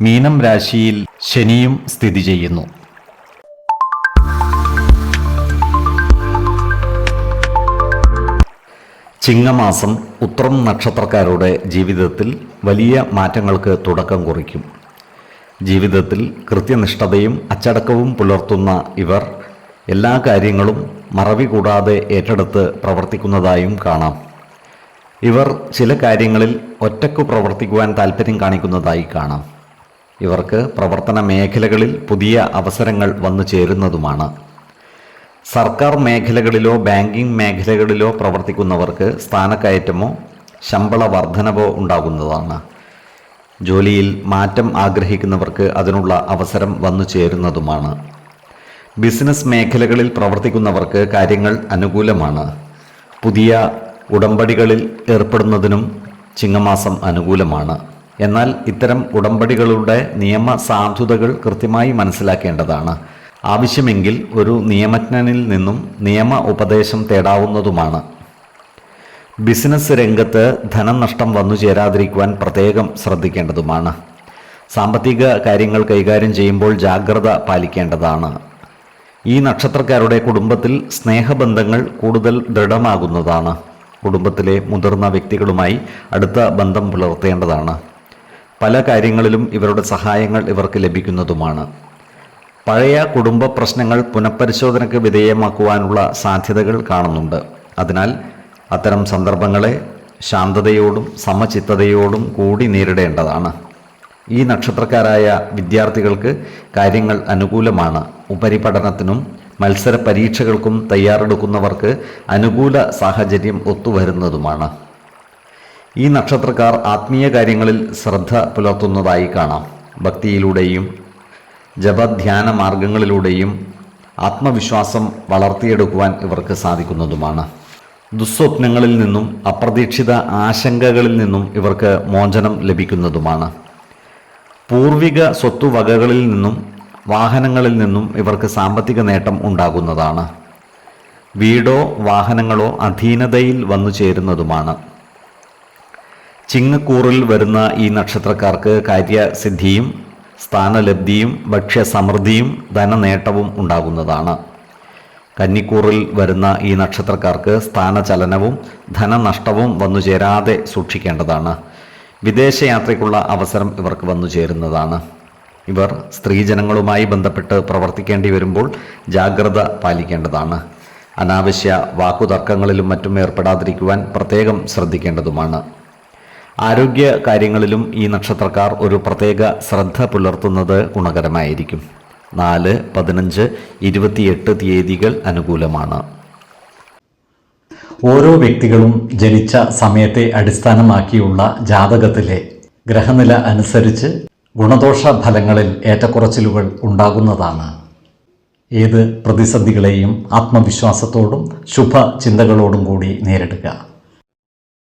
മീനം രാശിയിൽ ശനിയും സ്ഥിതി ചെയ്യുന്നു. ചിങ്ങമാസം ഉത്രം നക്ഷത്രക്കാരുടെ ജീവിതത്തിൽ വലിയ മാറ്റങ്ങൾക്ക് തുടക്കം കുറിക്കും. ജീവിതത്തിൽ കൃത്യനിഷ്ഠതയും അച്ചടക്കവും പുലർത്തുന്ന ഇവർ എല്ലാ കാര്യങ്ങളും മറവി കൂടാതെ ഏറ്റെടുത്ത് പ്രവർത്തിക്കുന്നതായും കാണാം. ഇവർ ചില കാര്യങ്ങളിൽ ഒറ്റക്കു പ്രവർത്തിക്കുവാൻ താല്പര്യം കാണിക്കുന്നതായി കാണാം. ഇവർക്ക് പ്രവർത്തന മേഖലകളിൽ പുതിയ അവസരങ്ങൾ വന്നു ചേരുന്നതുമാണ്. സർക്കാർ മേഖലകളിലോ ബാങ്കിംഗ് മേഖലകളിലോ പ്രവർത്തിക്കുന്നവർക്ക് സ്ഥാനക്കയറ്റമോ ശമ്പള വർധനവോ ഉണ്ടാകുന്നതാണ്. ജോലിയിൽ മാറ്റം ആഗ്രഹിക്കുന്നവർക്ക് അതിനുള്ള അവസരം വന്നു ചേരുന്നതുമാണ്. ബിസിനസ് മേഖലകളിൽ പ്രവർത്തിക്കുന്നവർക്ക് കാര്യങ്ങൾ അനുകൂലമാണ്. പുതിയ ഉടമ്പടികളിൽ ഏർപ്പെടുന്നതിനും ചിങ്ങമാസം അനുകൂലമാണ്. എന്നാൽ ഇത്തരം ഉടമ്പടികളുടെ നിയമ സാധുതകൾ കൃത്യമായി മനസ്സിലാക്കേണ്ടതാണ്. ആവശ്യമെങ്കിൽ ഒരു നിയമജ്ഞനിൽ നിന്നും നിയമ ഉപദേശം തേടാവുന്നതുമാണ്. ബിസിനസ് രംഗത്ത് ധനനഷ്ടം വന്നു ചേരാതിരിക്കുവാൻ പ്രത്യേകം ശ്രദ്ധിക്കേണ്ടതുമാണ്. സാമ്പത്തിക കാര്യങ്ങൾ കൈകാര്യം ചെയ്യുമ്പോൾ ജാഗ്രത പാലിക്കേണ്ടതാണ്. ഈ നക്ഷത്രക്കാരുടെ കുടുംബത്തിൽ സ്നേഹബന്ധങ്ങൾ കൂടുതൽ ദൃഢമാകുന്നതാണ്. കുടുംബത്തിലെ മുതിർന്ന വ്യക്തികളുമായി അടുത്ത ബന്ധം പുലർത്തേണ്ടതാണ്. പല കാര്യങ്ങളിലും ഇവരുടെ സഹായങ്ങൾ ഇവർക്ക് ലഭിക്കുന്നതുമാണ്. പഴയ കുടുംബ പ്രശ്നങ്ങൾ പുനഃപരിശോധനയ്ക്ക് വിധേയമാക്കുവാനുള്ള സാധ്യതകൾ കാണുന്നുണ്ട്. അതിനാൽ അത്തരം സന്ദർഭങ്ങളെ ശാന്തതയോടും സമചിത്തതയോടും കൂടി നേരിടേണ്ടതാണ്. ഈ നക്ഷത്രക്കാരായ വിദ്യാർത്ഥികൾക്ക് കാര്യങ്ങൾ അനുകൂലമാണ്. ഉപരിപഠനത്തിനും മത്സര പരീക്ഷകൾക്കും തയ്യാറെടുക്കുന്നവർക്ക് അനുകൂല സാഹചര്യം ഒത്തുവരുന്നതുമാണ്. ഈ നക്ഷത്രക്കാർ ആത്മീയ കാര്യങ്ങളിൽ ശ്രദ്ധ പുലർത്തുന്നതായി കാണാം. ഭക്തിയിലൂടെയും ജപധ്യാന മാർഗങ്ങളിലൂടെയും ആത്മവിശ്വാസം വളർത്തിയെടുക്കുവാൻ ഇവർക്ക് സാധിക്കുന്നതുമാണ്. ദുസ്വപ്നങ്ങളിൽ നിന്നും അപ്രതീക്ഷിത ആശങ്കകളിൽ നിന്നും ഇവർക്ക് മോചനം ലഭിക്കുന്നതുമാണ്. പൂർവിക സ്വത്തുവകകളിൽ നിന്നും വാഹനങ്ങളിൽ നിന്നും ഇവർക്ക് സാമ്പത്തിക നേട്ടം ഉണ്ടാകുന്നതാണ്. വീടോ വാഹനങ്ങളോ അധീനതയിൽ വന്നു ചേരുന്നതുമാണ്. ചിങ്ങക്കൂറിൽ വരുന്ന ഈ നക്ഷത്രക്കാർക്ക് കാര്യസിദ്ധിയും സ്ഥാനലബ്ധിയും ഭക്ഷ്യസമൃദ്ധിയും ധനനേട്ടവും ഉണ്ടാകുന്നതാണ്. കന്നിക്കൂറിൽ വരുന്ന ഈ നക്ഷത്രക്കാർക്ക് സ്ഥാനചലനവും ധനനഷ്ടവും വന്നു ചേരാതെ സൂക്ഷിക്കേണ്ടതാണ്. വിദേശയാത്രയ്ക്കുള്ള അവസരം ഇവർക്ക് വന്നു ചേരുന്നതാണ് ഇവർ സ്ത്രീജനങ്ങളുമായി ബന്ധപ്പെട്ട് പ്രവർത്തിക്കേണ്ടി വരുമ്പോൾ ജാഗ്രത പാലിക്കേണ്ടതാണ്. അനാവശ്യ വാക്കുതർക്കങ്ങളിലും മറ്റും ഏർപ്പെടാതിരിക്കുവാൻ പ്രത്യേകം ശ്രദ്ധിക്കേണ്ടതുമാണ്. ആരോഗ്യ കാര്യങ്ങളിലും ഈ നക്ഷത്രക്കാർ ഒരു പ്രത്യേക ശ്രദ്ധ പുലർത്തുന്നത് ഗുണകരമായിരിക്കും. നാല് പതിനഞ്ച് ഇരുപത്തിയെട്ട് തീയതികൾ അനുകൂലമാണ്. ഓരോ വ്യക്തികളും ജനിച്ച സമയത്തെ അടിസ്ഥാനമാക്കിയുള്ള ജാതകത്തിലെ ഗ്രഹനില അനുസരിച്ച് ഗുണദോഷ ഫലങ്ങളിൽ ഏറ്റക്കുറച്ചിലുകൾ ഉണ്ടാകുന്നതാണ്. ഏത് പ്രതിസന്ധികളെയും ആത്മവിശ്വാസത്തോടും ശുഭ ചിന്തകളോടും കൂടി നേരിടുക.